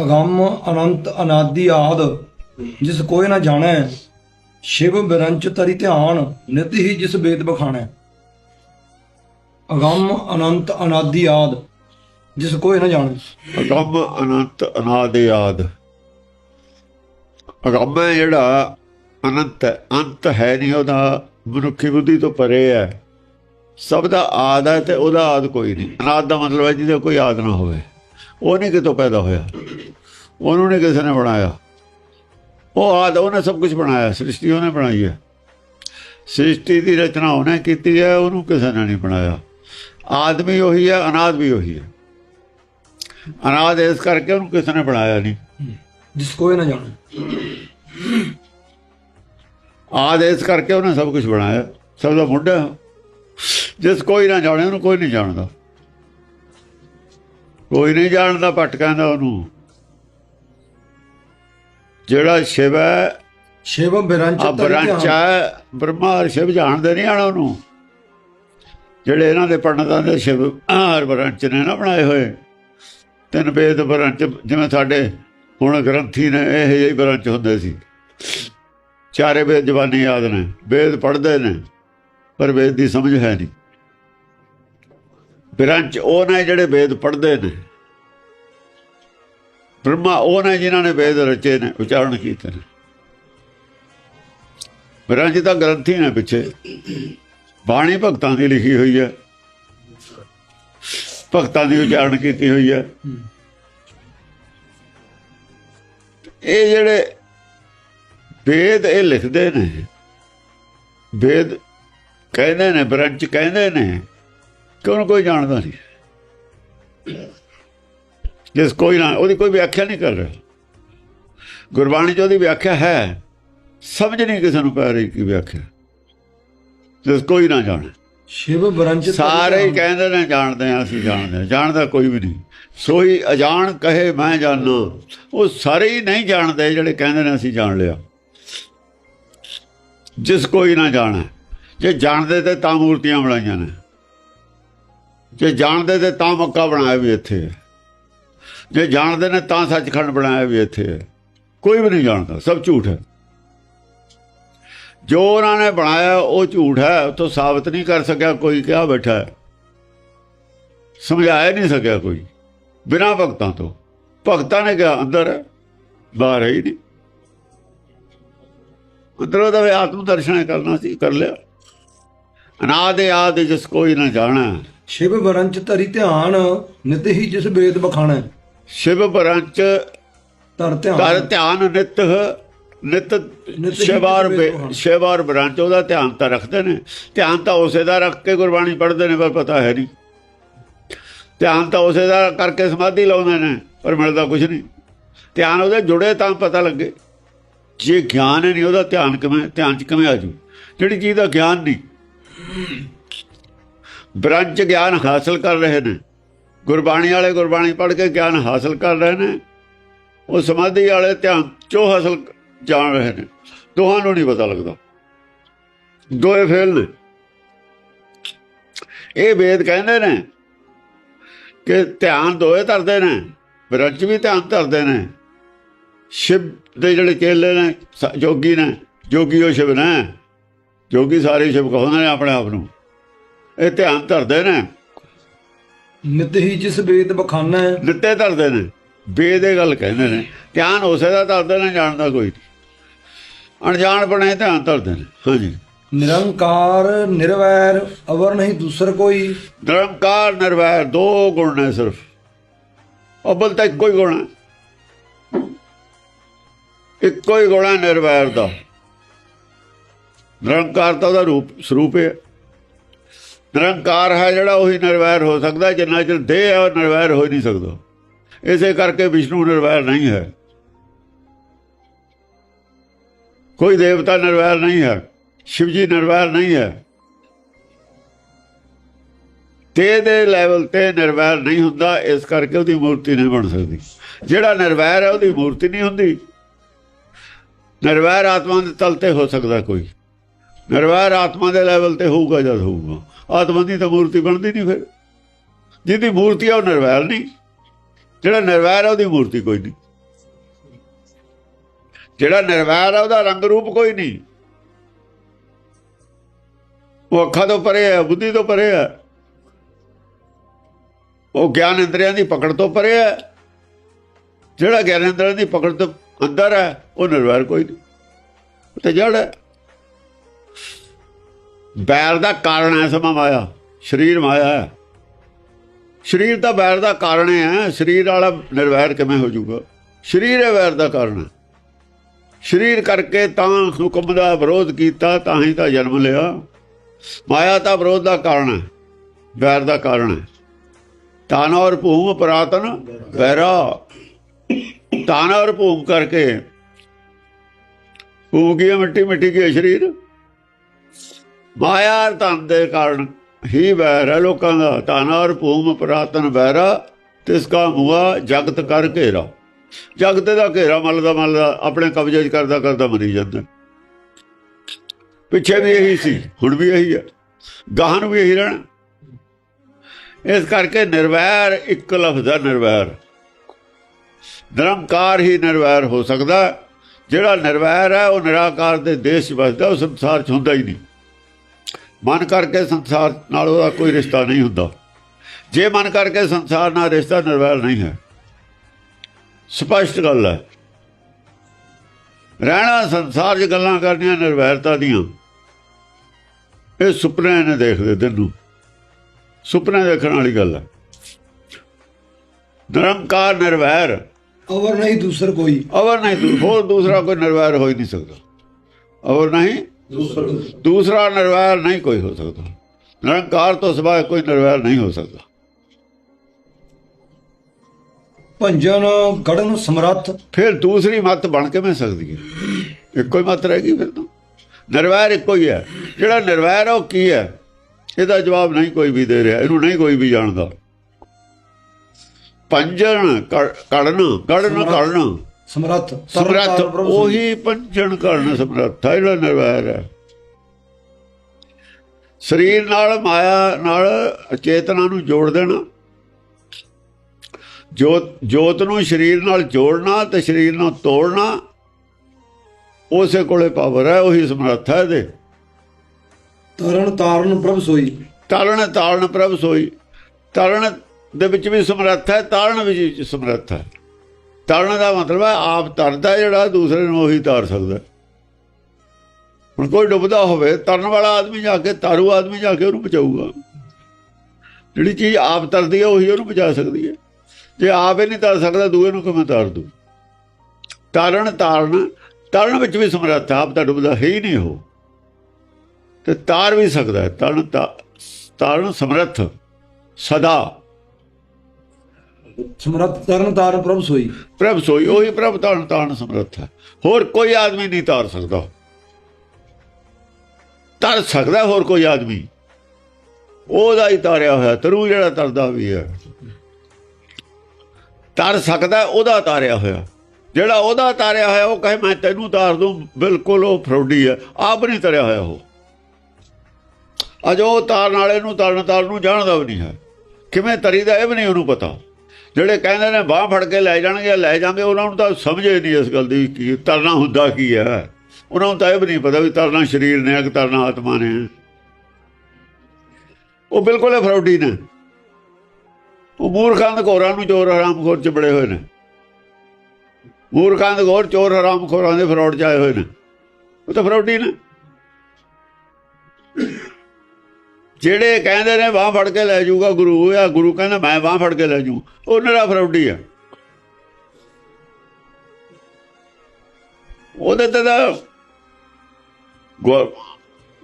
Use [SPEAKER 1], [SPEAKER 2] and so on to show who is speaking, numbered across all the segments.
[SPEAKER 1] ਅਗੰਮ, ਅਨੰਤ, ਅਨਾਦਿ ਆਦ, ਜਿਸ ਕੋਈ ਨਾ ਜਾਣੈ, ਸ਼ਿਵ ਬਿਰੰਚ ਤਰੀ ਧਿਆਨ, ਨਿਤ ਹੀ ਜਿਸ ਵੇਦ ਬਖਾਣੈ। ਅਗੰਮ, ਅਨੰਤ, ਅਨਾਦਿ ਆਦ, ਜਿਸ ਕੋਈ ਨਾ ਜਾਣੈ।
[SPEAKER 2] ਅਗੰਮ, ਅਨੰਤ, ਅਨਾਦਿ ਆਦ। ਅਗੰਮ ਜਿਹੜਾ ਅਨੰਤ ਅੰਤ ਹੈ ਨਹੀਂ, ਉਹਦਾ ਮਨੁੱਖੀ ਬੁੱਧੀ ਤੋਂ ਪਰੇ ਹੈ। ਸਭ ਦਾ ਆਦ ਹੈ ਤੇ ਉਹਦਾ ਆਦ ਕੋਈ ਨਹੀਂ। ਅਨਾਦ ਦਾ ਮਤਲਬ ਹੈ ਜਿਹਦਾ ਕੋਈ ਆਦ ਨਾ ਹੋਵੇ। ਉਹ ਨਹੀਂ ਕਿਤੋਂ ਪੈਦਾ ਹੋਇਆ? ਉਹਨੂੰ ਨਹੀਂ ਕਿਸੇ ਨੇ ਬਣਾਇਆ? ਉਹ ਆਦ ਉਹਨੇ ਸਭ ਕੁਝ ਬਣਾਇਆ ਸ੍ਰਿਸ਼ਟੀ ਉਹਨੇ ਬਣਾਈ ਹੈ। ਸ੍ਰਿਸ਼ਟੀ ਦੀ ਰਚਨਾ ਉਹਨੇ ਕੀਤੀ ਹੈ ਉਹਨੂੰ ਕਿਸੇ ਨੇ ਨਹੀਂ ਬਣਾਇਆ। ਆਦਮੀ ਉਹੀ ਹੈ ਅਨਾਦ ਵੀ ਉਹੀ ਹੈ। ਅਨਾਦ ਇਸ ਕਰਕੇ ਉਹਨੂੰ ਕਿਸੇ ਨੇ ਬਣਾਇਆ ਨਹੀਂ।
[SPEAKER 1] ਜਿਸ ਕੋਈ ਨਾ ਜਾਣੈ।
[SPEAKER 2] ਆਦ ਇਸ ਕਰਕੇ ਉਹਨੇ ਸਭ ਕੁਝ ਬਣਾਇਆ। ਸਭ ਦਾ ਮੁੱਢਾ ਹੈ। ਜਿਸ ਕੋਈ ਨਾ ਜਾਣੇ ਉਹਨੂੰ ਕੋਈ ਨਹੀਂ ਜਾਣਦਾ। ਕੋਈ ਨਹੀਂ ਜਾਣਦਾ ਭੱਟ ਕਹਿੰਦਾ ਉਹਨੂੰ। ਜਿਹੜਾ ਸ਼ਿਵ ਹੈ
[SPEAKER 1] ਸ਼ਿਵ ਬਿਰੰਚ
[SPEAKER 2] ਹੈ ਬ੍ਰਹਮਾ ਸ਼ਿਵ ਜਾਣਦੇ ਨਹੀਂ ਆਣ ਉਹਨੂੰ। ਜਿਹੜੇ ਇਹਨਾਂ ਦੇ ਪੰਡਤਾਂ ਦੇ ਸ਼ਿਵ ਹਰ ਬ੍ਰੰਚ ਨੇ ਨਾ ਬਣਾਏ ਹੋਏ। ਤਿੰਨ ਵੇਦ ਬ੍ਰੰਚ ਜਿਵੇਂ ਸਾਡੇ ਹੁਣ ਗ੍ਰੰਥੀ ਨੇ ਇਹ ਜਿਹੇ ਬ੍ਰੰਚ ਹੁੰਦੇ ਸੀ। ਚਾਰੇ ਵੇਦ ਜ਼ਬਾਨੀ ਯਾਦ ਨੇ। ਵੇਦ ਪੜ੍ਹਦੇ ਨੇ ਪਰ ਵੇਦ ਦੀ ਸਮਝ ਹੈ ਨਹੀਂ। ਬ੍ਰੰਚ ਉਹ ਨੇ ਜਿਹੜੇ ਵੇਦ ਪੜ੍ਹਦੇ ਨੇ, ਬ੍ਰਹਮਾ ਉਹ ਨੇ ਜਿਨ੍ਹਾਂ ਨੇ ਵੇਦ ਰਚੇ ਨੇ, ਉਚਾਰਨ ਕੀਤੇ ਨੇ। ਬ੍ਰੰਚ ਤਾਂ ਗ੍ਰੰਥੀ ਨੇ ਪਿੱਛੇ, ਬਾਣੀ ਭਗਤਾਂ ਦੀ ਲਿਖੀ ਹੋਈ ਹੈ। ਭਗਤਾਂ ਦੀ ਉਚਾਰਨ ਕੀਤੀ ਹੋਈ ਹੈ। ਇਹ ਜਿਹੜੇ ਵੇਦ ਇਹ ਲਿਖਦੇ ਨੇ, ਵੇਦ ਕਹਿੰਦੇ ਨੇ, ਬ੍ਰੰਚ ਕਹਿੰਦੇ ਨੇ ਕਿਉਂ ਕੋਈ ਜਾਣਦਾ ਨਹੀਂ? ਜਿਸ ਕੋਈ ਨਾ ਉਹਦੀ ਕੋਈ ਵਿਆਖਿਆ ਨਹੀਂ ਕਰ ਰਿਹਾ। ਗੁਰਬਾਣੀ 'ਚ ਉਹਦੀ ਵਿਆਖਿਆ ਹੈ। ਸਮਝ ਨਹੀਂ ਕਿਸੇ ਨੂੰ ਪੈ ਰਹੀ ਕੀ ਵਿਆਖਿਆ। ਜਿਸ ਕੋਈ ਨਾ ਜਾਣੇ।
[SPEAKER 1] ਸ਼ਿਵ ਬਿਰੰਚ ਤਰੀ
[SPEAKER 2] ਸਾਰੇ। ਕਹਿੰਦੇ ਨੇ ਜਾਣਦੇ ਆ ਅਸੀਂ ਜਾਣਦੇ ਹਾਂ। ਜਾਣਦਾ ਕੋਈ ਵੀ ਨਹੀਂ। ਸੋਈ ਅਜਾਣ ਕਹੇ ਮੈਂ ਜਾਣਦਾ ਉਹ ਸਾਰੇ ਹੀ ਨਹੀਂ ਜਾਣਦੇ ਜਿਹੜੇ ਕਹਿੰਦੇ ਨੇ ਅਸੀਂ ਜਾਣ ਲਿਆ। ਜਿਸ ਕੋਈ ਨਾ ਜਾਣੇ। ਜੇ ਜਾਣਦੇ ਤੇ ਤਾਂ ਮੂਰਤੀਆਂ ਬਣਾਈਆਂ ਨੇ। ਜੇ ਜਾਣਦੇ ਤੇ ਤਾਂ ਮੱਕਾ ਬਣਾਇਆ ਵੀ ਇੱਥੇ। ਹੈ ਜੇ ਜਾਣਦੇ ਨੇ ਤਾਂ ਸੱਚਖੰਡ ਬਣਾਇਆ ਵੀ ਇੱਥੇ। ਹੈ ਕੋਈ ਵੀ ਨਹੀਂ ਜਾਣਦਾ, ਸਭ ਝੂਠ ਹੈ। ਜੋ ਉਹਨਾਂ ਨੇ ਬਣਾਇਆ, ਉਹ ਝੂਠ ਹੈ ਉਹ ਸਾਬਤ ਨਹੀਂ ਕਰ ਸਕਿਆ, ਕੋਈ ਕਿਹਾ ਬੈਠਾ ਹੈ। ਸਮਝਾਇਆ ਨਹੀਂ ਸਕਿਆ ਕੋਈ। ਬਿਨਾਂ ਭਗਤਾਂ ਤੋਂ। ਭਗਤਾਂ ਨੇ ਕਿਹਾ, ਅੰਦਰ ਬਾਹਰ ਹੈ ਹੀ ਨਹੀਂ। ਅੰਦਰੋਂ ਦਾ ਆਤਮ ਦਰਸ਼ਨ ਕਰਨਾ ਸੀ, ਕਰ ਲਿਆ। ਅਨਾਦ ਆਦ ਜਿਸ ਕੋਈ ਨਾ ਜਾਣਾ।
[SPEAKER 1] ਸ਼ਿਵ ਬਿਰੰਚ ਤਰੀ ਧਿਆਨ ਨਿਤ ਹੀ ਜਿਸ ਵੇਦ ਬਖਾਣੈ।
[SPEAKER 2] ਸ਼ਿਵ ਬ੍ਰੰਚ
[SPEAKER 1] ਤਰ
[SPEAKER 2] ਕਰ
[SPEAKER 1] ਧਿਆਨ
[SPEAKER 2] ਧਿਆਨ ਨਿਤ ਨਿਤ ਸ਼ਿਵਾਰ ਸ਼ਿਵਾਰ ਬ੍ਰੰਚ ਉਹਦਾ ਧਿਆਨ ਤਾਂ ਰੱਖਦੇ ਨੇ। ਧਿਆਨ ਤਾਂ ਉਸੇ ਦਾ ਰੱਖ ਕੇ ਗੁਰਬਾਣੀ ਪੜ੍ਹਦੇ ਨੇ ਪਰ ਪਤਾ ਹੈ ਨਹੀਂ। ਧਿਆਨ ਤਾਂ ਉਸੇ ਦਾ ਕਰਕੇ ਸਮਾਧੀ ਲਾਉਂਦੇ ਨੇ ਪਰ ਮਿਲਦਾ ਕੁਝ ਨਹੀਂ। ਧਿਆਨ ਉਹਦੇ ਜੁੜੇ ਤਾਂ ਪਤਾ ਲੱਗੇ। ਜੇ ਗਿਆਨ ਨਹੀਂ ਉਹਦਾ ਧਿਆਨ ਕਿਵੇਂ ਧਿਆਨ ਚ ਕਿਵੇਂ ਆ ਜੂ? ਜਿਹੜੀ ਚੀਜ਼ ਦਾ ਗਿਆਨ ਨਹੀਂ। ਬ੍ਰੰਚ ਗਿਆਨ ਹਾਸਲ ਕਰ ਰਹੇ ਨੇ। ਗੁਰਬਾਣੀ ਵਾਲੇ ਗੁਰਬਾਣੀ ਪੜ੍ਹ ਕੇ ਗਿਆਨ ਹਾਸਲ ਕਰ ਰਹੇ ਨੇ। ਉਹ ਸਮਾਧੀ ਵਾਲੇ ਧਿਆਨ 'ਚੋਂ ਹਾਸਲ ਜਾਣ ਰਹੇ ਨੇ। ਦੋਹਾਂ ਨੂੰ ਨਹੀਂ ਪਤਾ ਲੱਗਦਾ। ਦੋਏ ਫੇਲ ਨੇ। ਇਹ ਵੇਦ ਕਹਿੰਦੇ ਨੇ ਕਿ ਧਿਆਨ ਦੋਏ ਧਰਦੇ ਨੇ ਬ੍ਰੰਚ ਵੀ ਧਿਆਨ ਧਰਦੇ ਨੇ। ਸ਼ਿਵ ਦੇ ਜਿਹੜੇ ਚੇਲੇ ਨੇ, ਸ- ਜੋਗੀ ਨੇ, ਜੋਗੀ ਉਹ ਸ਼ਿਵ ਨੇ। ਜੋਗੀ ਸਾਰੇ ਸ਼ਿਵ ਕਹਾਉਂਦੇ ਨੇ ਆਪਣੇ ਆਪ ਨੂੰ। ਇਹ ਧਿਆਨ ਧਰਦੇ ਨੇ।
[SPEAKER 1] ਨਿਤ ਹੀ ਜਿਸ ਵੇਦ ਬਖਾਣੈ
[SPEAKER 2] ਦਿੱਤੇ ਧਰਦੇ ਨੇ। ਵੇਦ ਇਹ ਗੱਲ ਕਹਿੰਦੇ ਨੇ। ਧਿਆਨ ਉਸੇ ਦਾ ਧਰਦੇ ਨੇ ਜਾਣਦਾ ਕੋਈ ਨਹੀਂ। ਅਣਜਾਣ ਬਣੇ ਧਿਆਨ ਧਰਦੇ ਨੇ। ਹਾਂਜੀ।
[SPEAKER 1] ਨਿਰੰਕਾਰ ਨਿਰਵੈਰ ਅਵਰ ਨਹੀਂ ਦੂਸਰ ਕੋਈ।
[SPEAKER 2] ਨਿਰੰਕਾਰ ਨਿਰਵੈਰ ਦੋ ਗੁਣ ਨੇ ਸਿਰਫ। ਅਬਲ ਤਾਂ ਇੱਕੋ ਹੀ ਗੁਣ ਹੈ। ਇੱਕੋ ਹੀ ਗੁਣ ਹੈ ਨਿਰਵੈਰ ਦਾ। ਨਿਰੰਕਾਰ ਤਾਂ ਉਹਦਾ ਰੂਪ ਸਰੂਪ ਹੈ। ਨਿਰੰਕਾਰ ਹੈ ਜਿਹੜਾ ਉਹੀ ਨਿਰਵੈਰ ਹੋ ਸਕਦਾ, ਜਿੰਨਾ ਚਿਰ ਦੇਹ ਹੈ ਉਹ ਨਿਰਵੈਰ ਹੋ ਹੀ ਨਹੀਂ ਸਕਦਾ। ਇਸੇ ਕਰਕੇ ਵਿਸ਼ਨੂੰ ਨਿਰਵੈਰ ਨਹੀਂ ਹੈ। ਕੋਈ ਦੇਵਤਾ ਨਿਰਵੈਰ ਨਹੀਂ ਹੈ। ਸ਼ਿਵਜੀ ਨਿਰਵੈਰ ਨਹੀਂ ਹੈ। ਤੇ ਦੇ ਲੈਵਲ ਤੇ ਨਿਰਵੈਰ ਨਹੀਂ ਹੁੰਦਾ, ਇਸ ਕਰਕੇ ਉਹਦੀ ਮੂਰਤੀ ਨਹੀਂ ਬਣ ਸਕਦੀ। ਜਿਹੜਾ ਨਿਰਵੈਰ ਹੈ, ਉਹਦੀ ਮੂਰਤੀ ਨਹੀਂ ਹੁੰਦੀ। ਨਿਰਵੈਰ ਆਤਮਾ ਦੇ ਤਲ ਤੇ ਹੋ ਸਕਦਾ ਕੋਈ। ਨਿਰਵੈਰ ਆਤਮਾ ਦੇ ਲੈਵਲ ਤੇ ਹੋਊਗਾ ਜਦ ਹੋਊਗਾ। ਆਤਮਾ ਦੀ ਤਾਂ ਮੂਰਤੀ ਬਣਦੀ ਨਹੀਂ ਫਿਰ। ਜਿਹਦੀ ਮੂਰਤੀ ਹੈ ਉਹ ਨਿਰਵੈਰ ਨਹੀਂ। ਜਿਹੜਾ ਨਿਰਵੈਰ ਹੈ ਉਹਦੀ ਮੂਰਤੀ ਕੋਈ ਨਹੀਂ। ਜਿਹੜਾ ਨਿਰਵੈਰ ਹੈ ਉਹਦਾ ਰੰਗ ਰੂਪ ਕੋਈ ਨਹੀਂ। ਉਹ ਅੱਖਾਂ ਤੋਂ ਪਰੇ ਹੈ ਬੁੱਧੀ ਤੋਂ ਪਰੇ ਹੈ ਉਹ ਗਿਆਨ ਇੰਦਰੀਆਂ ਦੀ ਪਕੜ ਤੋਂ ਪਰੇ ਹੈ ਜਿਹੜਾ ਗਿਆਨ ਇੰਦਰੀਆਂ ਦੀ ਪਕੜ ਤੋਂ ਅੰਦਰ ਹੈ ਉਹ ਨਿਰਵੈਰ ਕੋਈ ਨਹੀਂ। ਤੇ ਜੜ ਹੈ ਬੈਰ ਦਾ ਕਾਰਨ ਹੈ ਸਮਾ ਮਾਇਆ, ਸਰੀਰ ਮਾਇਆ ਹੈ। ਸਰੀਰ ਦਾ ਬੈਰ ਦਾ ਕਾਰਨ ਹੈ ਸਰੀਰ ਵਾਲਾ ਨਿਰਵੈਰ ਕਿਵੇਂ ਹੋ ਜਾਊਗਾ? ਸਰੀਰ ਹੈ ਵੈਰ ਦਾ ਕਾਰਨ ਸਰੀਰ ਕਰਕੇ ਤਾਂ ਹੁਕਮ ਦਾ ਵਿਰੋਧ ਕੀਤਾ, ਤਾਂ ਹੀ ਤਾਂ ਜਨਮ ਲਿਆ। ਮਾਇਆ ਤਾਂ ਵਿਰੋਧ ਦਾ ਕਾਰਨ ਹੈ ਵੈਰ ਦਾ ਕਾਰਨ ਹੈ। ਤਾਨ ਔਰ ਭੂਮ ਪ੍ਰਾਤਨ ਵੈਰਾ। ਤਾਨ ਔਰ ਭੂਮ ਕਰਕੇ, ਭੂਮ ਕੀ ਮਿੱਟੀ ਮਿੱਟੀ ਕੀ ਸਰੀਰ? ਮਾਇਆ ਧਨ ਦੇ ਕਾਰਨ ਹੀ ਵੈਰ ਹੈ ਲੋਕਾਂ ਦਾ ਤਾਨ ਔਰ ਭੂਮ ਪ੍ਰਾਤਨ ਵੈਰਾ ਤਿਸ ਕਾ ਮੁਆ ਜਗਤ ਕਰ ਘੇਰਾ। ਜਗਤ ਦਾ ਘੇਰਾ ਮਲਦਾ ਮਲਦਾ ਆਪਣੇ ਕਬਜ਼ੇ 'ਚ ਕਰਦਾ ਕਰਦਾ ਮਰੀ ਜਾਂਦਾ। ਪਿੱਛੇ ਵੀ ਇਹੀ ਸੀ, ਹੁਣ ਵੀ ਇਹੀ ਹੈ। ਗਾਹਾਂ ਵੀ ਇਹੀ ਰਹਿਣਾ। ਇਸ ਕਰਕੇ ਨਿਰਵੈਰ ਇੱਕ ਲਫ਼ਜ਼ ਦਾ ਨਿਰਵੈਰ। ਨਿਰੰਕਾਰ ਹੀ ਨਿਰਵੈਰ ਹੋ ਸਕਦਾ। ਜਿਹੜਾ ਨਿਰਵੈਰ ਹੈ, ਉਹ ਨਿਰਾਕਾਰ ਦੇ ਦੇਸ਼ 'ਚ ਵਸਦਾ, ਉਹ ਸੰਸਾਰ 'ਚ ਹੁੰਦਾ ਹੀ ਨਹੀਂ। ਮਨ ਕਰਕੇ ਸੰਸਾਰ ਨਾਲ ਉਹਦਾ ਕੋਈ ਰਿਸ਼ਤਾ ਨਹੀਂ ਹੁੰਦਾ। ਜੇ ਮਨ ਕਰਕੇ ਸੰਸਾਰ ਨਾਲ ਰਿਸ਼ਤਾ ਨਿਰਵੈਰ ਨਹੀਂ ਹੈ ਸਪਸ਼ਟ ਗੱਲ ਹੈ ਰਹਿਣਾ ਸੰਸਾਰ 'ਚ ਗੱਲਾਂ ਕਰਨੀਆਂ ਨਿਰਵੈਰਤਾ ਦੀਆਂ ਇਹ ਸੁਪਨੇ ਨੇ ਦੇਖਦੇ ਦਿਨ ਨੂੰ। ਸੁਪਨੇ ਦੇਖਣ ਵਾਲੀ ਗੱਲ ਹੈ। ਨਿਰੰਕਾਰ ਨਿਰਵੈਰ।
[SPEAKER 1] ਅਵਰ ਨਹੀਂ ਦੂਸਰ ਕੋਈ।
[SPEAKER 2] ਅਵਰ ਨਹੀਂ ਹੋਰ ਦੂਸਰਾ ਕੋਈ ਨਿਰਵੈਰ ਹੋ ਹੀ ਨਹੀਂ ਸਕਦਾ। ਅਵਰ ਨਹੀਂ ਦੂਸਰਾ ਨਿਰਵੈਰ ਨਹੀਂ ਕੋਈ ਹੋ ਸਕਦਾ। ਨਿਰੰਕਾਰ ਤੋਂ ਸਿਵਾ ਕੋਈ ਨਿਰਵੈਰ ਨਹੀਂ ਹੋ ਸਕਦਾ।
[SPEAKER 1] ਭੰਜਨ ਗੜਨ ਸਮਰੱਥ।
[SPEAKER 2] ਫਿਰ ਦੂਸਰੀ ਮੱਤ ਬਣ ਕੇ ਮੈਂ ਸਕਦੀ ਹੈ। ਇੱਕੋ ਹੀ ਮੱਤ ਰਹਿ ਗਈ ਫਿਰ ਤਾਂ। ਨਿਰਵੈਰ ਇੱਕੋ ਹੀ ਹੈ। ਜਿਹੜਾ ਨਿਰਵੈਰ ਉਹ ਕੀ ਹੈ? ਇਹਦਾ ਜਵਾਬ ਨਹੀਂ ਕੋਈ ਵੀ ਦੇ ਰਿਹਾ। ਇਹਨੂੰ ਨਹੀਂ ਕੋਈ ਵੀ ਜਾਣਦਾ। ਕੜ- ਕੜਨ। ਕੜਨ ਕੜਨ।
[SPEAKER 1] ਸਮਰੱਥ ਤਰਨ
[SPEAKER 2] ਸਮਰੱਥ
[SPEAKER 1] ਤਾਰਨ।
[SPEAKER 2] ਉਹੀ ਪੰਜਣ ਕਰਨ ਸਮਰੱਥ ਹੈ ਜਿਹੜਾ ਨਿਰਵੈਰ ਹੈ। ਸਰੀਰ ਨਾਲ ਮਾਇਆ ਨਾਲ ਚੇਤਨਾ ਨੂੰ ਜੋੜ ਦੇਣਾ। ਜੋਤ ਜੋਤ ਨੂੰ ਸਰੀਰ ਨਾਲ ਜੋੜਨਾ ਤੇ ਸਰੀਰ ਨੂੰ ਤੋੜਨਾ ਉਸੇ ਕੋਲੇ ਪਾਵਰ ਹੈ ਉਹੀ ਸਮਰੱਥ ਹੈ ਇਹਦੇ।
[SPEAKER 1] ਤਰਨ ਤਾਰਨ ਪ੍ਰਭ ਸੋਈ।
[SPEAKER 2] ਤਾਲਣ ਤਾਲਣ ਪ੍ਰਭ ਸੋਈ। ਤਾਲਣ ਦੇ ਵਿੱਚ ਵੀ ਸਮਰੱਥ ਹੈ ਤਾਲਣ ਵਿੱਚ ਵੀ ਸਮਰੱਥ ਹੈ। ਤਾਲਣ ਦਾ ਮਤਲਬ ਹੈ ਆਪ ਤਰਦਾ ਜਿਹੜਾ ਦੂਸਰੇ ਨੂੰ ਉਹੀ ਤਾਰ ਸਕਦਾ। ਹੁਣ ਕੋਈ ਡੁੱਬਦਾ ਹੋਵੇ ਤਰਨ ਵਾਲਾ ਆਦਮੀ ਜਾ ਕੇ ਤਾਰੂ ਆਦਮੀ ਜਾ ਕੇ ਉਹਨੂੰ ਬਚਾਊਗਾ। ਜਿਹੜੀ ਚੀਜ਼ ਆਪ ਤਰਦੀ ਹੈ, ਉਹੀ ਉਹਨੂੰ ਬਚਾ ਸਕਦੀ ਹੈ। ਜੇ ਆਪ ਹੀ ਨਹੀਂ ਤਰ ਸਕਦਾ, ਦੂਏ ਨੂੰ ਕਿਵੇਂ ਤਾਰ ਦੂ? ਤਾਰਨ ਤਾਰਨ ਤਾਰਨ ਵਿੱਚ ਵੀ ਸਮਰੱਥ ਹੈ, ਆਪ ਤਾਂ ਡੁੱਬਦਾ ਹੈ ਹੀ ਨਹੀਂ ਉਹ। ਤੇ ਤਾਰ ਵੀ ਸਕਦਾ ਤਰਨ ਤਾ- ਤਾਰਨ ਸਮਰੱਥ, ਸਦਾ।
[SPEAKER 1] ਸਮਰੱਥ ਤਰਨ ਤਾਰਨ ਪ੍ਰਭ ਸੋਈ।
[SPEAKER 2] ਪ੍ਰਭ ਸੋਈ, ਉਹੀ ਪ੍ਰਭ ਤਾਰਨ ਤਾਰਨ ਸਮਰੱਥ ਹੈ। ਹੋਰ ਕੋਈ ਆਦਮੀ ਨਹੀਂ ਤਾਰ ਸਕਦਾ। ਤਰ ਸਕਦਾ ਹੋਰ ਕੋਈ ਆਦਮੀ। ਉਹਦਾ ਹੀ ਤਾਰਿਆ ਹੋਇਆ, ਤਰੂ ਜਿਹੜਾ ਤਰਦਾ ਵੀ ਹੈ। ਤਰ ਸਕਦਾ, ਉਹਦਾ ਤਾਰਿਆ ਹੋਇਆ। ਜਿਹੜਾ ਉਹਦਾ ਤਾਰਿਆ ਹੋਇਆ, ਉਹ ਕਹੇ, ਮੈਂ ਤੈਨੂੰ ਤਾਰ ਦੂੰ। ਬਿਲਕੁਲ ਉਹ ਫਰੋਡੀ ਹੈ, ਆਪ ਨਹੀਂ ਤਰਿਆ ਹੋਇਆ ਉਹ। ਅਜੋ ਤਾਰਨ ਵਾਲੇ ਨੂੰ, ਤਾਰਨ ਤਾਰਨ ਨੂੰ ਜਾਣਦਾ ਵੀ ਨਹੀਂ ਹੈ। ਕਿਵੇਂ ਤਰੀਦਾ, ਇਹ ਵੀ ਨਹੀਂ ਉਹਨੂੰ ਪਤਾ। ਜਿਹੜੇ ਕਹਿੰਦੇ ਨੇ ਬਾਹ ਫੜ ਕੇ ਲੈ ਜਾਣਗੇ ਲੈ ਜਾਣਗੇ ਉਹਨਾਂ ਨੂੰ ਤਾਂ ਸਮਝ ਹੀ ਨਹੀਂ ਇਸ ਗੱਲ ਦੀ ਕੀ ਤਰਨਾ ਹੁੰਦਾ ਕੀ ਹੈ। ਉਹਨਾਂ ਨੂੰ ਤਾਂ ਇਹ ਵੀ ਨਹੀਂ ਪਤਾ ਵੀ ਤਰਨਾ ਸਰੀਰ ਨੇ ਕਿ ਤਰਨਾ ਆਤਮਾ ਨੇ। ਉਹ ਬਿਲਕੁਲ ਹੀ ਫਰੌਡੀ ਨੇ। ਉਹ ਮੂਰਖਾਂ ਦੇ ਘੋਰਾਂ ਨੂੰ ਚੋਰ ਹਰਾਮਖੋਰ ਚ ਬੜੇ ਹੋਏ ਨੇ। ਮੂਰਖਾਂ ਦੇ ਘੋਰ ਚੋਰ ਹਰਾਮਖੋਰਾਂ ਦੇ ਫਰੌਡ ਚ ਆਏ ਹੋਏ ਨੇ। ਉਹ ਤਾਂ ਫਰੌਡੀ ਨੇ। ਜਿਹੜੇ ਕਹਿੰਦੇ ਨੇ ਬਾਹ ਫੜ ਕੇ ਲੈ ਜਾਊਗਾ, ਗੁਰੂ ਆ, ਗੁਰੂ ਕਹਿੰਦਾ ਮੈਂ ਬਾਹ ਫੜ ਕੇ ਲੈ ਜੂ ਉਹ ਨਰਾ ਫਰੌਡੀ ਆ। ਉਹਦੇ ਤੇ ਤਾਂ ਗੁਰ-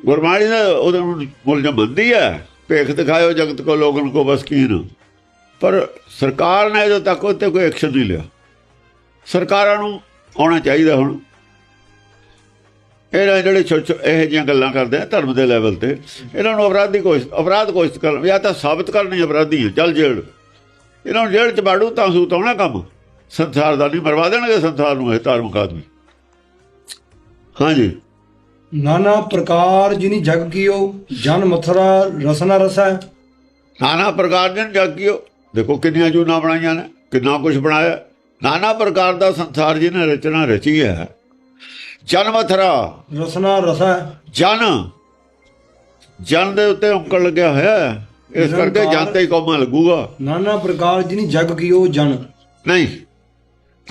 [SPEAKER 2] ਗੁਰਬਾਣੀ ਦਾ ਉਹਦੇ ਮੁਲਜ਼ਮ ਬੰਦੀ ਹੈ ਭੇਖ ਦਿਖਾਇਓ ਜਗਤ ਕੋ, ਲੋਗਨ ਕੋ ਬਸ ਕੀਨ ਪਰ ਸਰਕਾਰ ਨੇ ਜੋ ਤੱਕ ਉੱਤੇ ਕੋਈ ਐਕਸ਼ਨ ਨਹੀਂ ਲਿਆ। ਸਰਕਾਰਾਂ ਨੂੰ ਆਉਣਾ ਚਾਹੀਦਾ ਹੁਣ। ਇਹਨਾਂ ਜਿਹੜੇ ਛੋਟੇ ਇਹ ਜਿਹੀਆਂ ਗੱਲਾਂ ਕਰਦੇ ਆ ਧਰਮ ਦੇ ਲੈਵਲ ਤੇ ਇਹਨਾਂ ਨੂੰ ਅਪਰਾਧੀ ਕੋਸ਼ਿਸ਼ ਅਪਰਾਧ ਕੋਸ਼ਿਸ਼ ਕਰਨ ਜਾਂ ਤਾਂ ਸਾਬਤ ਕਰਨੀ ਅਪਰਾਧੀ ਹੈ ਚੱਲ ਜੇਲ੍ਹ। ਇਹਨਾਂ ਨੂੰ ਜੇਲ੍ਹ ਚ ਬਾੜੂ ਤਾਂ ਸੂਤ ਆਉਣਾ ਕੰਮ। ਸੰਸਾਰ ਦਾ ਨਹੀਂ ਮਰਵਾ ਦੇਣਗੇ ਸੰਸਾਰ ਨੂੰ ਇਹ ਧਾਰਮਿਕ ਆਦਮੀ। ਹਾਂਜੀ।
[SPEAKER 1] ਨਾਨਾ ਪ੍ਰਕਾਰ ਜਿਨੀ ਜਗ ਕੀਓ ਜਨ ਮਥੁਰਾ ਰਸਨਾ ਰਸੈ।
[SPEAKER 2] ਨਾਨਾ ਪ੍ਰਕਾਰ ਦੇ ਜਾਗਿਓ ਦੇਖੋ ਕਿੰਨੀਆਂ ਜੂਨਾ ਬਣਾਈਆਂ ਨੇ ਕਿੰਨਾ ਕੁਝ ਬਣਾਇਆ। ਨਾਨਾ ਪ੍ਰਕਾਰ ਦਾ ਸੰਸਾਰ ਜਿਹਨੇ ਰਚਨਾ ਰਚੀ ਹੈ ਜਨ ਮਥਰਾ।
[SPEAKER 1] ਰਸਨਾ ਰਸਾ
[SPEAKER 2] ਜਨ। ਜਨ ਦੇ ਉੱਤੇ ਉਂਕਲ ਲੱਗਿਆ ਹੋਇਆ ਹੈ। ਇਸ ਕਰਕੇ ਜਨ ਤੇ ਹੀ ਕੋਮਾ ਲੱਗੂਗਾ।
[SPEAKER 1] ਨਾਨਾ ਪ੍ਰਕਾਰ ਜਿਨੀ ਜਗ ਕੀਓ ਜਨ।
[SPEAKER 2] ਨਹੀਂ।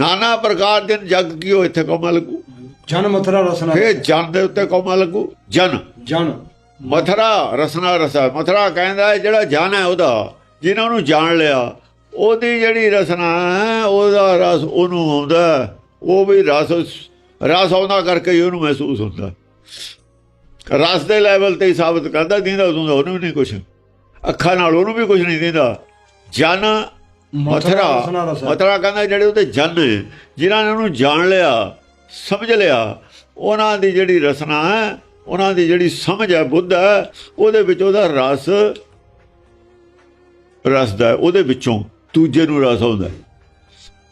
[SPEAKER 2] ਨਾਨਾ ਪ੍ਰਕਾਰ ਦਿਨ ਜਗ ਕੀਓ ਇੱਥੇ ਕੋਮਾ ਲੱਗੂ।
[SPEAKER 1] ਜਨ ਮਥਰਾ ਰਸਨਾ।
[SPEAKER 2] ਫੇਰ ਜਨ ਦੇ ਉੱਤੇ ਕੋਮਾ ਲੱਗੂ। ਜਨ।
[SPEAKER 1] ਜਨ।
[SPEAKER 2] ਮਥਰਾ ਰਸਨਾ ਰਸਾ। ਮਥਰਾ ਕਹਿੰਦਾ ਹੈ ਜਿਹੜਾ ਜਨ ਹੈ ਉਹਦਾ ਜਿਨ੍ਹਾਂ ਨੂੰ ਜਾਣ ਲਿਆ ਉਹਦੀ ਜਿਹੜੀ ਰਸਨਾ ਹੈ ਉਹਦਾ ਰਸ ਉਹਨੂੰ ਆਉਂਦਾ ਹੈ। ਉਹ ਵੀ ਰਸ ਰਸ ਆਉਂਦਾ ਕਰਕੇ ਹੀ ਉਹਨੂੰ ਮਹਿਸੂਸ ਹੁੰਦਾ। ਰਸ ਦੇ ਲੈਵਲ ਤੇ ਹੀ ਸਾਬਤ ਕਰਦਾ ਦੀਂਦਾ ਉਦੋਂ ਉਹਨੂੰ ਵੀ ਨਹੀਂ ਕੁਛ। ਅੱਖਾਂ ਨਾਲ ਉਹਨੂੰ ਵੀ ਕੁਛ ਨਹੀਂ ਦਿੰਦਾ। ਜਨ ਮਥਰਾ ਮਥਰਾ ਕਹਿੰਦਾ ਜਿਹੜੇ ਉਹਦੇ ਜਨ ਜਿਨ੍ਹਾਂ ਨੇ ਉਹਨੂੰ ਜਾਣ ਲਿਆ ਸਮਝ ਲਿਆ ਉਹਨਾਂ ਦੀ ਜਿਹੜੀ ਰਸਨਾ ਹੈ ਉਹਨਾਂ ਦੀ ਜਿਹੜੀ ਸਮਝ ਹੈ ਬੁੱਧ ਹੈ ਉਹਦੇ ਵਿੱਚ ਉਹਦਾ ਰਸ ਰਸ ਦਾ ਹੈ, ਉਹਦੇ ਵਿੱਚੋਂ ਦੂਜੇ ਨੂੰ ਰਸ ਆਉਂਦਾ।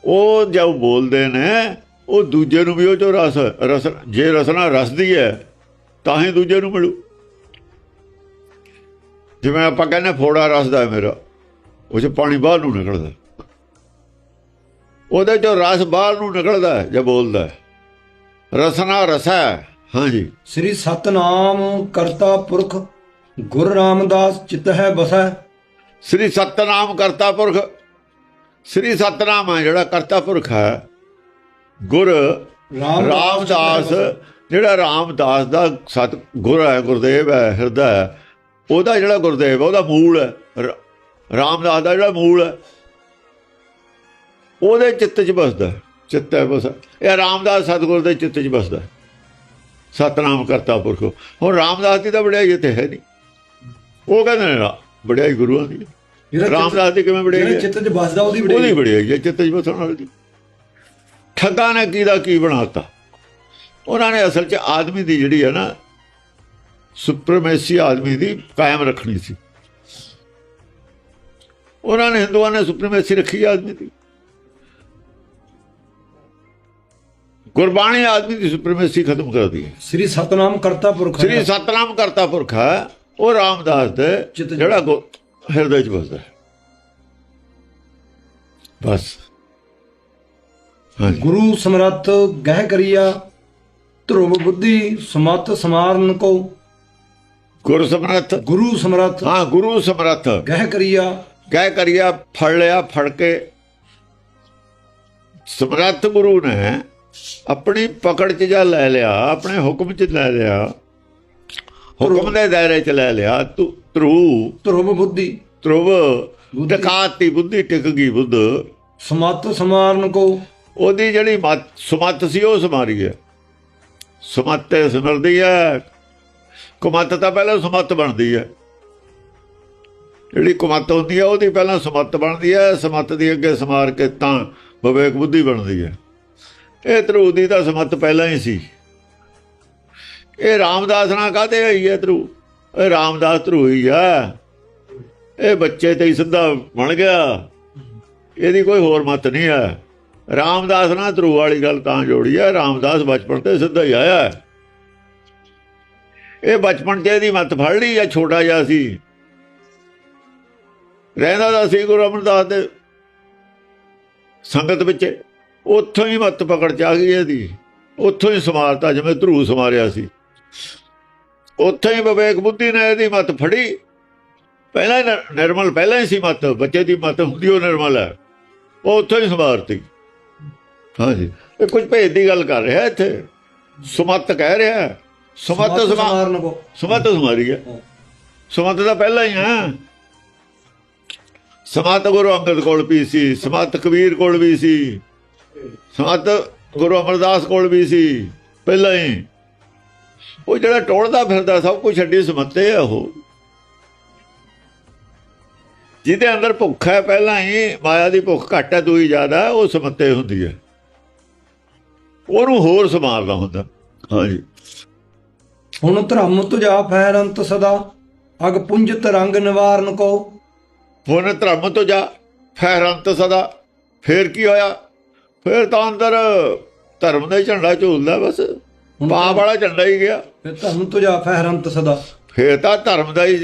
[SPEAKER 2] ਉਹ ਜਦ ਬੋਲਦੇ ਨੇ ਉਹ ਦੂਜੇ ਨੂੰ ਵੀ ਉਹ ਚੋਂ ਰਸ ਰਸ ਜੇ ਰਸਨਾ ਰਸ ਦੀ ਹੈ ਤਾਂ ਹੀ ਦੂਜੇ ਨੂੰ ਮਿਲੂ। ਜਿਵੇਂ ਆਪਾਂ ਕਹਿੰਦੇ ਫੋੜਾ ਰਸ ਦਾ ਹੈ ਮੇਰਾ ਉਹ ਚ ਪਾਣੀ ਬਾਹਰ ਨੂੰ ਨਿਕਲਦਾ ਉਹਦੇ ਚੋਂ ਰਸ ਬਾਹਰ ਨੂੰ ਨਿਕਲਦਾ ਜੇ ਬੋਲਦਾ ਰਸਨਾ ਰਸਾ। ਹਾਂਜੀ।
[SPEAKER 1] ਸ੍ਰੀ ਸਤਨਾਮ ਕਰਤਾ ਪੁਰਖ ਗੁਰ ਰਾਮਦਾਸ ਚਿਤ ਹੈ ਬਸੈ।
[SPEAKER 2] ਸ੍ਰੀ ਸਤਨਾਮ ਕਰਤਾ ਪੁਰਖ ਸ੍ਰੀ ਸਤਨਾਮ ਹੈ ਜਿਹੜਾ ਕਰਤਾ ਪੁਰਖ ਹੈ। ਗੁਰ ਰਾਮਦਾਸ ਜਿਹੜਾ ਰਾਮਦਾਸ ਦਾ ਸਤ ਗੁਰ ਹੈ ਗੁਰਦੇਵ ਹੈ ਹਿਰਦਾ ਹੈ ਉਹਦਾ ਜਿਹੜਾ ਗੁਰਦੇਵ ਹੈ ਉਹਦਾ ਮੂਲ ਹੈ। ਰਾਮਦਾਸ ਦਾ ਜਿਹੜਾ ਮੂਲ ਹੈ ਉਹਦੇ ਚਿੱਤ 'ਚ ਬਸਦਾ ਹੈ। ਚਿੱਤ ਹੈ ਬਸ। ਇਹ ਰਾਮਦਾਸ ਸਤਿਗੁਰ ਦੇ ਚਿੱਤ 'ਚ ਬਸਦਾ ਹੈ। ਸਤਨਾਮ ਕਰਤਾ ਪੁਰਖ। ਹੁਣ ਰਾਮਦਾਸ ਦੀ ਤਾਂ ਵਡਿਆਈ ਇੱਥੇ ਹੈ ਨਹੀਂ। ਉਹ ਕਹਿੰਦੇ ਨੇ ਵਡਿਆਈ ਗੁਰੂਆਂ ਦੀ ਰਾਮਦਾਸ ਦੀ ਕਿਵੇਂ ਵਡਿਆਈ
[SPEAKER 1] ਚਿੱਤ 'ਚ ਬਸਦਾ ਉਹਦੀ
[SPEAKER 2] ਉਹਦੀ
[SPEAKER 1] ਬੜੀ
[SPEAKER 2] ਵਡਿਆਈ ਹੈ ਚਿੱਤ 'ਚ ਬਸਣ ਵਾਲੀ ਠੱਗਾਂ ਨੇ ਕੀ ਦਾ ਕੀ ਬਣਾਤਾ? ਉਹਨਾਂ ਨੇ ਅਸਲ 'ਚ ਆਦਮੀ ਦੀ ਜਿਹੜੀ ਹੈ ਨਾ ਸੁਪਰਮੇਸੀ ਆਦਮੀ ਦੀ ਕਾਇਮ ਰੱਖਣੀ ਸੀ। ਉਹਨਾਂ ਨੇ ਹਿੰਦੂਆਂ ਨੇ ਸੁਪਰਮੇਸੀ ਰੱਖੀ ਆਦਮੀ ਦੀ। ਗੁਰਬਾਣੀ ਆਦਮੀ ਦੀ ਸੁਪਰਮੇਸੀ ਖਤਮ ਕਰਦੀ ਹੈ
[SPEAKER 1] ਸ੍ਰੀ ਸਤਨਾਮ ਕਰਤਾ ਪੁਰਖ।
[SPEAKER 2] ਸ੍ਰੀ ਸਤਨਾਮ ਕਰਤਾ ਪੁਰਖ ਹੈ। ਉਹ ਰਾਮਦਾਸ ਦੇ ਜਿਹੜਾ ਹਿਰਦੇ 'ਚ ਵਸਦਾ ਹੈ। ਬਸ।
[SPEAKER 1] ਗੁਰੂ ਸਮਰੱਥ ਗਹਿ ਕਰੀਆ ਧਰੁਵ ਬੁੱਧੀ ਸਮਤ ਸਮਾਰਨ ਕੋ।
[SPEAKER 2] ਗੁਰੂ ਸਮਰੱਥ?
[SPEAKER 1] ਗੁਰੂ ਸਮਰੱਥ
[SPEAKER 2] ਹਾਂ ਗੁਰੂ ਸਮਰੱਥ।
[SPEAKER 1] ਗਹਿ ਕਰੀਆ।
[SPEAKER 2] ਕਹਿ ਕਰਿਆ ਫੜ ਲਿਆ ਫੜ ਕੇ। ਸਮਰੱਥ ਗੁਰੂ ਨੇ ਆਪਣੀ ਪਕੜ 'ਚ ਜਾ ਲੈ ਲਿਆ ਆਪਣੇ ਹੁਕਮ 'ਚ ਲੈ ਲਿਆ। ਹੁਕਮ ਦੇ ਦਾਇਰੇ 'ਚ ਲੈ ਲਿਆ ਤੂੰ ਧਰੂ।
[SPEAKER 1] ਧਰੁਵ ਬੁੱਧੀ।
[SPEAKER 2] ਧਰੁਵ। ਟਕਾਤੀ ਬੁੱਧੀ ਟਿਕ ਗਈ ਬੁੱਧ।
[SPEAKER 1] ਸਮਤ ਸਮਾਰਨ ਕੋ।
[SPEAKER 2] ਉਹਦੀ ਜਿਹੜੀ ਮਤ, ਸੁਮਤ ਸੀ ਉਹ ਸਮਾਰੀ ਹੈ। ਸੁਮਤੇ ਸਿਮਰਦੀ ਹੈ। ਕੁਮਤ ਤਾਂ ਪਹਿਲਾਂ ਸੁਮਤ ਬਣਦੀ ਹੈ। ਜਿਹੜੀ ਕੁਮਤ ਹੁੰਦੀ ਹੈ, ਉਹਦੀ ਪਹਿਲਾਂ ਸੁਮਤ ਬਣਦੀ ਹੈ। ਸਮਤ ਦੀ ਅੱਗੇ ਸਮਾਰ ਕੇ ਤਾਂ ਵਿਵੇਕ ਬੁੱਧੀ ਬਣਦੀ ਹੈ। ਇਹ ਧਰੂ ਦੀ ਤਾਂ ਸਮਤ ਪਹਿਲਾਂ ਹੀ ਸੀ। ਇਹ ਰਾਮਦਾਸ ਨਾਲ ਕਾਹਦੇ ਹੋਈ ਹੈ ਧਰੂ? ਇਹ ਰਾਮਦਾਸ ਧਰੂ ਹੀ ਆ ਇਹ ਬੱਚੇ ਤੇ ਹੀ ਸਿੱਧਾ ਬਣ ਗਿਆ। ਇਹਦੀ ਕੋਈ ਹੋਰ ਮਤ ਨਹੀਂ ਹੈ। ਰਾਮਦਾਸ ਨਾਲ ਧਰੂ ਵਾਲੀ ਗੱਲ ਤਾਂ ਜੋੜੀ ਹੈ, ਰਾਮਦਾਸ ਬਚਪਨ ਤੇ ਸਿੱਧਾ ਹੀ ਆਇਆ ਇਹ ਬਚਪਨ 'ਚ ਇਹਦੀ ਮਤ ਫੜ ਲਈ ਜਾਂ ਛੋਟਾ ਜਿਹਾ ਸੀ? ਰਹਿੰਦਾ ਦਾ ਸੀ ਗੁਰੂ ਅਮਰਦਾਸ ਦੇ ਸੰਗਤ ਵਿੱਚ। ਉੱਥੋਂ ਹੀ ਮਤ ਪਕੜ ਚ ਆ ਗਈ ਇਹਦੀ। ਉੱਥੋਂ ਹੀ ਸਮਾਰਤਾ, ਜਿਵੇਂ ਧਰੂ ਸਮਾਰਿਆ ਸੀ। ਉੱਥੋਂ ਹੀ ਵਿਵੇਕ ਬੁੱਧੀ ਨੇ ਇਹਦੀ ਮਤ ਫੜੀ। ਪਹਿਲਾਂ ਹੀ ਨਿਰਮਲ, ਪਹਿਲਾਂ ਹੀ ਸੀ ਮਤ। ਬੱਚੇ ਦੀ ਮਤ ਹੁੰਦੀ ਉਹ ਨਿਰਮਲ ਹੈ। ਉਹ ਉੱਥੋਂ ਹੀ ਸਮਾਰਤੀ। ਹਾਂਜੀ। ਇਹ ਕੁਝ ਭੇਦ ਦੀ ਗੱਲ ਕਰ ਰਿਹਾ ਇੱਥੇ। ਸੁਮਤ ਕਹਿ ਰਿਹਾ। ਸੁਮਤ ਸਮਾ
[SPEAKER 1] ਸਮਾਰਨ ਕੋ।
[SPEAKER 2] ਸੁਮਤ ਸਮਾਰੀ ਹੈ। ਸੁਮਤ ਦਾ ਪਹਿਲਾਂ ਹੀ ਹੈ। ਸਮਤ ਗੁਰੂ ਅੰਗਦ ਕੋਲ ਵੀ ਸੀ। ਸਮਤ ਕਬੀਰ ਕੋਲ ਵੀ ਸੀ। ਸਮਤ ਗੁਰੂ ਅਮਰਦਾਸ ਕੋਲ ਵੀ ਸੀ। ਪਹਿਲਾਂ ਹੀ। ਉਹ ਜਿਹੜਾ ਟੋਲਦਾ ਫਿਰਦਾ ਸਭ ਕੁਝ ਛੱਡੀ ਸਮਤੇ ਹੈ ਉਹ। ਜਿਹਦੇ ਅੰਦਰ ਭੁੱਖ ਹੈ ਪਹਿਲਾਂ ਹੀ ਮਾਇਆ ਦੀ ਭੁੱਖ ਘੱਟ ਹੈ ਦੂਈ ਜ਼ਿਆਦਾ ਉਹ ਸਮਤੇ ਹੁੰਦੀ ਹੈ। ਉਹਨੂੰ ਹੋਰ ਸਮਾਰਦਾ ਹੁੰਦਾ। ਹਾਂਜੀ।
[SPEAKER 1] ਹੁਣ ਧਰਮ ਤੁਜਾ ਫੈਰੰਤ ਸਦਾ ਅਗ ਪੁੰਜਤ ਰੰਗ ਨਿਵਾਰਨ ਕੋ।
[SPEAKER 2] ਹੁਣ ਧਰਮ ਤੋਂ ਜਾ ਫਹਿਰੰਤ ਸਦਾ ਫੇਰ ਕੀ ਹੋਇਆ? ਫੇਰ ਤਾਂ ਅੰਦਰ ਧਰਮ ਦਾ ਝੰਡਾ ਝੂਲਦਾ ਬਸ। ਪਾਪ ਵਾਲਾ ਝੰਡਾ ਹੀ ਗਿਆ।
[SPEAKER 1] ਫਿਰ ਧਰਮ ਤੁਜਾ ਫੈਰੰਤ ਸਦਾ।
[SPEAKER 2] ਫੇਰ ਤਾਂ ਧਰਮ ਦਾ ਹੀ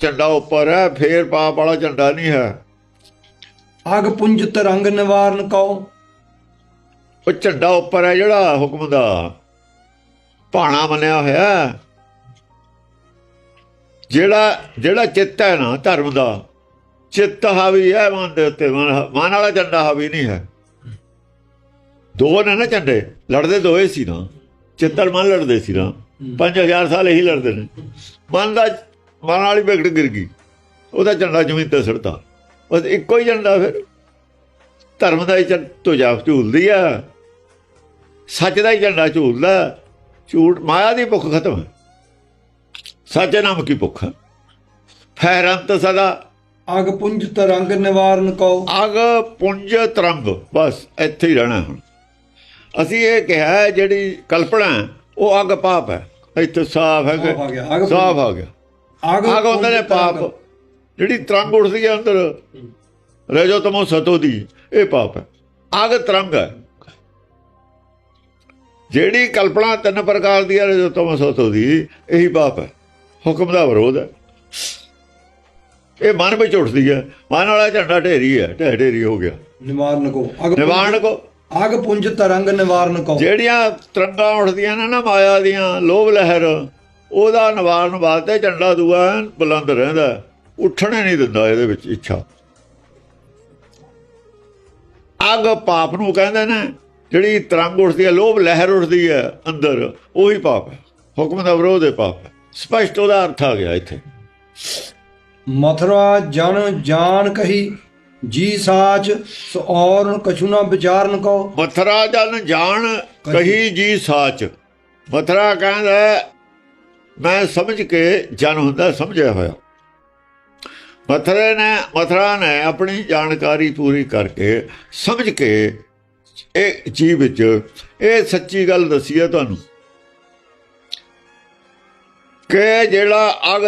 [SPEAKER 2] ਝੰਡਾ ਉੱਪਰ ਹੈ ਫੇਰ ਪਾਪ ਵਾਲਾ ਝੰਡਾ ਨਹੀਂ ਹੈ।
[SPEAKER 1] ਅਗ ਪੁੰਜਤ ਰੰਗ ਨਿਵਾਰਨ ਕੋ।
[SPEAKER 2] ਉਹ ਝੰਡਾ ਉੱਪਰ ਹੈ ਜਿਹੜਾ ਹੁਕਮ ਦਾ। ਭਾਣਾ ਮੰਨਿਆ ਹੋਇਆ ਜਿਹੜਾ ਜਿਹੜਾ ਚਿੱਤ ਹੈ ਨਾ ਧਰਮ ਦਾ, ਚਿੱਤ ਹਾਵੀ ਹੈ ਮਨ ਦੇ ਉੱਤੇ। ਮਨ ਮਨ ਵਾਲਾ ਝੰਡਾ ਹਾਵੀ ਨਹੀਂ ਹੈ। ਦੋ ਨੇ ਨਾ ਝੰਡੇ, ਲੜਦੇ ਦੋਏ ਸੀ ਨਾ। ਚਿੱਤਰ ਮਨ ਲੜਦੇ ਸੀ ਨਾ। 5000 ਸਾਲ ਇਹੀ ਲੜਦੇ ਨੇ। ਮਨ ਦਾ, ਮਨ ਵਾਲੀ ਵਿਗੜ ਗਿਰ ਗਈ। ਉਹਦਾ ਝੰਡਾ ਜ਼ਮੀਨ ਤੇ ਸੜਦਾ ਬਸ ਇੱਕੋ ਹੀ ਝੰਡਾ ਫਿਰ। ਧਰਮ ਦਾ ਹੀ ਝੰ- ਧੁਜਾ ਝੂਲਦੀ ਆ ਸੱਚ ਦਾ ਹੀ ਝੰਡਾ ਝੂਲਦਾ ਝੂਠ ਮਾਇਆ ਦੀ ਭੁੱਖ ਖਤਮ। ਹੈ ਸੱਚ ਨਾਮ ਕੀ ਭੁੱਖ? ਫੈਰੰਤ ਸਦਾ।
[SPEAKER 1] ਅਗ ਪੁੰਜ ਤਰੰਗ ਨਿਵਾਰਨ ਕਉ।
[SPEAKER 2] ਅਗ ਪੁੰਜ ਤਰੰਗ ਬਸ ਇੱਥੇ ਹੀ ਰਹਿਣਾ ਹੁਣ। ਅਸੀਂ ਇਹ ਕਿਹਾ ਜਿਹੜੀ ਕਲਪਨਾ ਉਹ ਅਗ ਪਾਪ ਹੈ। ਇੱਥੇ ਸਾਫ਼ ਹੈ
[SPEAKER 1] ਸਾਫ਼ ਆ ਗਿਆ, ਅਗ
[SPEAKER 2] ਕਿ ਸਾਫ਼ ਆ ਗਿਆ।
[SPEAKER 1] ਅਗ
[SPEAKER 2] ਅਗ ਹੁੰਦੇ ਨੇ। ਪਾਪ। ਜਿਹੜੀ ਤਰੰਗ ਉੱਠਦੀ ਹੈ ਅੰਦਰ ਰਜੋ ਤਮੋ ਸਤੋ ਦੀ ਇਹ ਪਾਪ ਹੈ। ਅਗ ਤਰੰਗ ਹੈ। ਜਿਹੜੀ ਕਲਪਨਾ ਤਿੰਨ ਪ੍ਰਕਾਰ ਦੀ ਹੈ ਰਜੋ ਤਮੋ ਸਤੋ ਦੀ ਇਹੀ ਪਾਪ ਹੈ। ਹੁਕਮ ਦਾ ਵਿਰੋਧ ਹੈ। ਇਹ ਮਨ ਵਿੱਚ ਉੱਠਦੀ ਹੈ। ਮਨ ਵਾਲਾ ਝੰਡਾ ਢੇਰੀ ਹੈ ਢਹਿ ਢੇਰੀ ਹੋ ਗਿਆ।
[SPEAKER 1] ਨਿਵਾਰਨ ਪੁੰਜ-
[SPEAKER 2] ਨਿਵਾਰਣ ਕੋ।
[SPEAKER 1] ਅਗ ਪੁੰਜ ਤਰੰਗ ਨਿਵਾਰਨ ਕਉ
[SPEAKER 2] ਜਿਹੜੀਆਂ ਤਰੰਗਾਂ ਉੱਠਦੀਆਂ ਨੇ ਨਾ ਮਾਇਆ ਦੀਆਂ ਲੋਭ ਲਹਿਰ ਉਹਦਾ ਨਿਵਾਰਨ ਵਾਸਤੇ ਝੰਡਾ ਦੂਆ ਬੁਲੰਦ ਰਹਿੰਦਾ। ਉੱਠਣੇ ਨਹੀਂ ਦਿੰਦਾ ਇਹਦੇ ਵਿੱਚ ਇੱਛਾ। ਅਗ ਪਾਪ ਨੂੰ ਕਹਿੰਦੇ ਨੇ ਜਿਹੜੀ ਤਰੰਗ ਉੱਠਦੀ ਹੈ ਲੋਭ ਲਹਿਰ ਉੱਠਦੀ ਹੈ ਅੰਦਰ ਉਹੀ ਪਾਪ ਹੈ। ਹੁਕਮ ਦਾ ਵਿਰੋਧ ਹੈ ਪਾਪ ਹੈ। ਸਪਸ਼ਟ ਉਹਦਾ ਅਰਥ ਆ ਗਿਆ ਇੱਥੇ।
[SPEAKER 1] ਮਥੁਰਾ ਜਨ ਜਾਣ ਕਹੀ ਜੀ ਸਾਚ ਸੋ ਔਰ ਕਛੂ ਨਾ ਵਿਚਾਰਨ ਕਉ।
[SPEAKER 2] ਮਥਰਾ ਜਨ ਜਾਣ ਕਹੀ ਜੀ ਸਾਚ। ਮਥਰਾ ਕਹਿੰਦਾ ਮੈਂ ਸਮਝ ਕੇ ਜਨ ਹੁੰਦਾ ਸਮਝਿਆ ਹੋਇਆ। ਮਥਰੇ ਨੇ ਮਥਰਾ ਨੇ ਆਪਣੀ ਜਾਣਕਾਰੀ ਪੂਰੀ ਕਰਕੇ ਸਮਝ ਕੇ ਇਹ ਜੀ ਵਿੱਚ, ਇਹ ਸੱਚੀ ਗੱਲ ਦੱਸੀ ਹੈ ਤੁਹਾਨੂੰ ਕਿ ਜਿਹੜਾ ਅਗ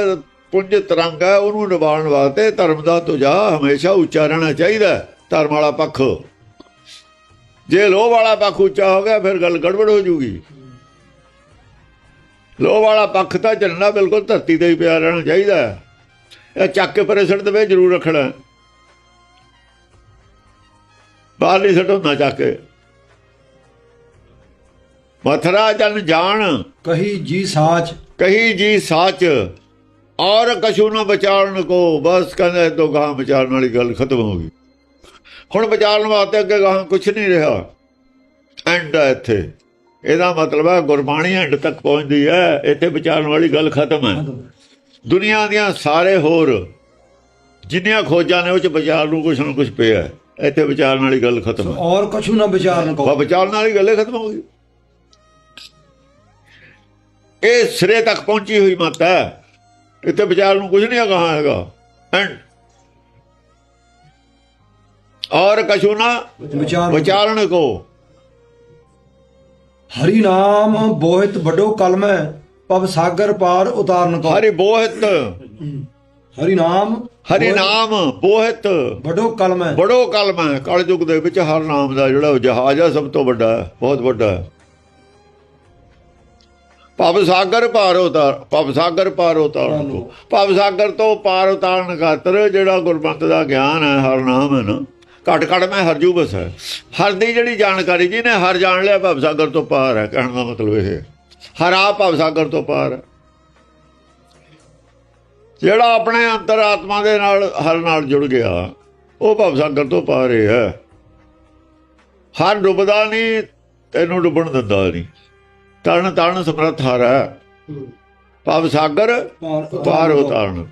[SPEAKER 2] ਪੁੰਜ ਤਰੰਗ ਹੈ ਉਹਨੂੰ ਨਿਭਾਉਣ ਵਾਸਤੇ ਧਰਮ ਦਾ ਤੁਜਾ ਹਮੇਸ਼ਾ ਉੱਚਾ ਰਹਿਣਾ ਚਾਹੀਦਾ ਧਰਮ ਵਾਲਾ ਪੱਖ। ਜੇ ਲੋਭ ਵਾਲਾ ਪੱਖ ਉੱਚਾ ਹੋ ਗਿਆ, ਫਿਰ ਗੱਲ ਗੜਬੜ ਹੋ ਜੂਗੀ। ਲੋਭ ਵਾਲਾ ਪੱਖ ਤਾਂ ਝੰਡਾ ਬਿਲਕੁਲ ਧਰਤੀ ਤੇ ਹੀ ਪਿਆ ਰਹਿਣਾ ਚਾਹੀਦਾ ਇਹ ਚੱਕ ਕੇ ਪਰੇ ਸੱਟ ਦੇਵੇ ਜ਼ਰੂਰ ਰੱਖਣਾ ਬਾਹਰ ਨਹੀਂ ਸੱਟੋ ਨਾ ਚੱਕ ਕੇ। ਮਥਰਾ ਜਨ ਜਾਣ।
[SPEAKER 1] ਕਹੀ ਜੀ ਸਾਚ।
[SPEAKER 2] ਕਹੀ ਜੀ ਸੱਚ। ਔਰ ਕਛੂ ਨਾ ਬਚਾਉਣ ਕੋ। ਬਸ ਕਹਿੰਦੇ ਤੋਂ ਗਾਂ ਬਚਾਉਣ ਵਾਲੀ ਗੱਲ ਖਤਮ ਹੋ ਗਈ। ਹੁਣ ਬਚਾਉਣ ਵਾਸਤੇ ਅੱਗੇ ਗਾਂ ਕੁਝ ਨਹੀਂ ਰਿਹਾ। ਐਂਡ ਇੱਥੇ। ਇਹਦਾ ਮਤਲਬ ਹੈ ਗੁਰਬਾਣੀ ਐਂਡ ਤੱਕ ਪਹੁੰਚਦੀ ਹੈ। ਇੱਥੇ ਬਚਾਉਣ ਵਾਲੀ ਗੱਲ ਖਤਮ ਹੈ। ਦੁਨੀਆ ਦੀਆਂ ਸਾਰੇ ਹੋਰ ਜਿੰਨੀਆਂ ਖੋਜਾਂ ਨੇ ਉਹ ਚ ਵਿਚਾਰ ਨੂੰ ਕੁਛ ਨਾ ਕੁਛ ਪਿਆ। ਇੱਥੇ ਵਿਚਾਰਨ ਵਾਲੀ ਗੱਲ ਖਤਮ ਹੈ।
[SPEAKER 1] ਔਰ ਕਛੂ ਨਾ ਵਿਚਾਰਨ
[SPEAKER 2] ਬਾ
[SPEAKER 1] ਕਉ
[SPEAKER 2] ਵਿਚਾਰਨ ਵਾਲੀ ਗੱਲ ਖਤਮ ਹੋ ਗਈ। ਇਹ ਸਿਰੇ ਤੱਕ ਪਹੁੰਚੀ ਹੋਈ ਮਤ ਹੈ। ਇੱਥੇ ਵਿਚਾਰ ਨੂੰ ਕੁਝ ਨਹੀਂ ਕਹਾ ਹੈਗਾ। ਐਂਡ ਔਰ ਕਛੂ ਨਾ
[SPEAKER 1] ਵਿਚਾਰ
[SPEAKER 2] ਵਿਚਾਰਨ ਕੋ।
[SPEAKER 1] ਹਰੀ ਨਾਮ ਬੋਹਿਤ ਵੱਡੋ ਕਲਮੈ ਪਵ ਸਾਗਰ ਪਾਰ ਉਤਾਰਨ ਕਉ
[SPEAKER 2] ਹਰੀ ਬੋਹਿਤ।
[SPEAKER 1] ਹਰੀ ਨਾਮ
[SPEAKER 2] ਹਰੀ ਨਾਮ ਬੋਹਿਤ।
[SPEAKER 1] ਵੱਡੋ ਕਲਮੈ
[SPEAKER 2] ਬੜੋ ਕਲਮ ਹੈ। ਕਲਯੁਗ ਦੇ ਵਿੱਚ ਹਰ ਨਾਮ ਦਾ ਜਿਹੜਾ ਜਹਾਜ਼ ਹੈ ਸਭ ਤੋਂ ਵੱਡਾ ਹੈ ਬਹੁਤ ਵੱਡਾ ਹੈ। ਭਵ ਸਾਗਰ ਪਾਰ ਉਤਾਰ ਭਵ ਸਾਗਰ ਪਾਰ ਉਤਾਰਨ ਕੋ। ਭਵ ਸਾਗਰ ਤੋਂ ਪਾਰ ਉਤਾਰਨ ਖਾਤਰ ਜਿਹੜਾ ਗੁਰਮਤਿ ਦਾ ਗਿਆਨ ਹੈ, ਹਰ ਨਾਮ ਹੈ ਨਾ, ਘਟ ਘਟ ਮੈਂ ਹਰਜੂ ਬਸ ਹੈ। ਹਰ ਦੀ ਜਿਹੜੀ ਜਾਣਕਾਰੀ, ਜਿਹਨੇ ਹਰ ਜਾਣ ਲਿਆ ਭਵ ਸਾਗਰ ਤੋਂ ਪਾਰ ਹੈ, ਕਹਿਣ ਦਾ ਮਤਲਬ ਇਹ ਹੈ। ਹਰ ਆ ਭਵ ਸਾਗਰ ਤੋਂ ਪਾਰ ਹੈ। ਜਿਹੜਾ ਆਪਣੇ ਅੰਤਰ ਆਤਮਾ ਦੇ ਨਾਲ ਹਰ ਨਾਲ ਜੁੜ ਗਿਆ, ਉਹ ਭਵ ਸਾਗਰ ਤੋਂ ਪਾਰ ਹੀ ਹੈ। ਹਰ ਡੁੱਬਦਾ ਨਹੀਂ, ਤੈਨੂੰ ਡੁੱਬਣ ਦਿੰਦਾ ਨਹੀਂ। ਤਰਨ ਤਰਨ ਸਮਰੱਥ ਹਰ ਭਵ ਸਾਗਰ
[SPEAKER 1] ਪਾਰ
[SPEAKER 2] ਪਾਰ ਉਤਾਰਨ।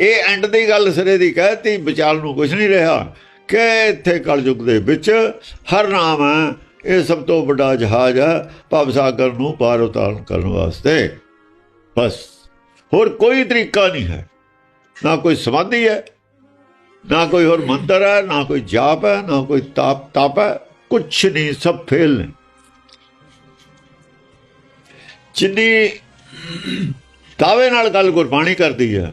[SPEAKER 2] ਇਹ ਐਂਡ ਦੀ ਗੱਲ ਸਿਰੇ ਦੀ ਕਹਿਤੀ ਵਿਚਾਲ ਨੂੰ ਕੁਝ ਨਹੀਂ ਰਿਹਾ। ਕਿ ਇੱਥੇ ਕਲਯੁਗ ਦੇ ਵਿੱਚ ਹਰ ਨਾਮ ਹੈ ਇਹ ਸਭ ਤੋਂ ਵੱਡਾ ਜਹਾਜ਼ ਹੈ ਭਵ ਸਾਗਰ ਨੂੰ ਪਾਰ ਉਤਾਰਨ ਕਰਨ ਵਾਸਤੇ। ਬਸ। ਹੋਰ ਕੋਈ ਤਰੀਕਾ ਨਹੀਂ ਹੈ। ਨਾ ਕੋਈ ਸਮਾਧੀ ਹੈ ਨਾ ਕੋਈ ਹੋਰ ਮੰਤਰ ਹੈ ਨਾ ਕੋਈ ਜਾਪ ਹੈ ਨਾ ਕੋਈ ਤਾਪ ਤਪ ਹੈ ਕੁਛ ਨਹੀਂ ਸਭ ਫੇਲ ਨੇ। ਜਿੰਨੀ ਦਾਅਵੇ ਨਾਲ ਗੱਲ ਗੁਰਬਾਣੀ ਕਰਦੀ ਹੈ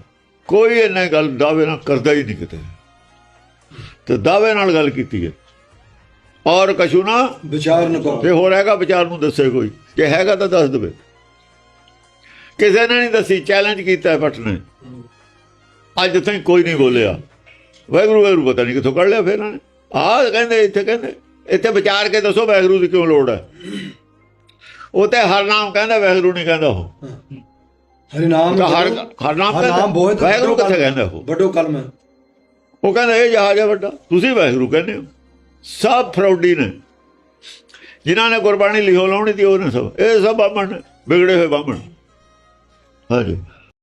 [SPEAKER 2] ਕੋਈ ਇਹਨਾਂ ਗੱਲ ਦਾਅਵੇ ਨਾਲ ਕਰਦਾ ਹੀ ਨਹੀਂ ਕਿਤੇ। ਤੇ ਦਾਅਵੇ ਨਾਲ ਗੱਲ ਕੀਤੀ ਹੈ। ਔਰ ਕਛੂ ਨਾ
[SPEAKER 1] ਵਿਚਾਰਨ ਕਉ
[SPEAKER 2] ਤੇ ਹੋਰ ਹੈਗਾ ਵਿਚਾਰ ਨੂੰ ਦੱਸੇ ਕੋਈ ਜੇ ਹੈਗਾ ਤਾਂ ਦੱਸ ਦੇਵੇ। ਕਿਸੇ ਨੇ ਨਹੀਂ ਦੱਸੀ ਚੈਲੰਜ ਕੀਤਾ ਭੱਟ ਨੇ ਅੱਜ ਤਾਈਂ ਕੋਈ ਨਹੀਂ ਬੋਲਿਆ। ਵੈਗਰੂ ਵੈਗਰੂ ਪਤਾ ਨਹੀਂ ਕਿੱਥੋਂ ਕੱਢ ਲਿਆ ਫਿਰ ਇਹਨਾਂ ਨੇ। ਆਹ ਕਹਿੰਦੇ ਇੱਥੇ ਕਹਿੰਦੇ ਇੱਥੇ ਵਿਚਾਰ ਕੇ ਦੱਸੋ ਵੈਗਰੂ ਦੀ ਕਿਉਂ ਲੋੜ ਹੈ? ਉਹ ਤੇ ਹਰ ਨਾਮ ਕਹਿੰਦਾ ਵਾਹਿਗੁਰੂ ਨਹੀਂ ਕਹਿੰਦਾ ਉਹ।
[SPEAKER 1] ਹਰੀ ਨਾਮ
[SPEAKER 2] ਹਰ ਹਰ ਨਾਮ ਕਹਿੰਦਾ
[SPEAKER 1] ਵੱਡੋ
[SPEAKER 2] ਕਿੱਥੇ ਕਹਿੰਦਾ ਉਹ?
[SPEAKER 1] ਵੱਡੋ ਕਲਮ ਹੈ।
[SPEAKER 2] ਉਹ ਕਹਿੰਦਾ ਇਹ ਜਹਾਜ਼ ਹੈ ਵੱਡਾ। ਤੁਸੀਂ ਵਾਹਿਗੁਰੂ ਕਹਿੰਦੇ ਹੋ। ਸਭ ਫਰੌਡੀ ਨੇ। ਜਿਨ੍ਹਾਂ ਨੇ ਗੁਰਬਾਣੀ ਲਿਖੋ ਲਾਉਣੀ ਤੀ ਉਹ ਨੇ ਸਭ ਇਹ ਸਭ ਬਾਹਮਣ ਵਿਗੜੇ ਹੋਏ ਬਾਹਮਣ। ਹਾਂਜੀ।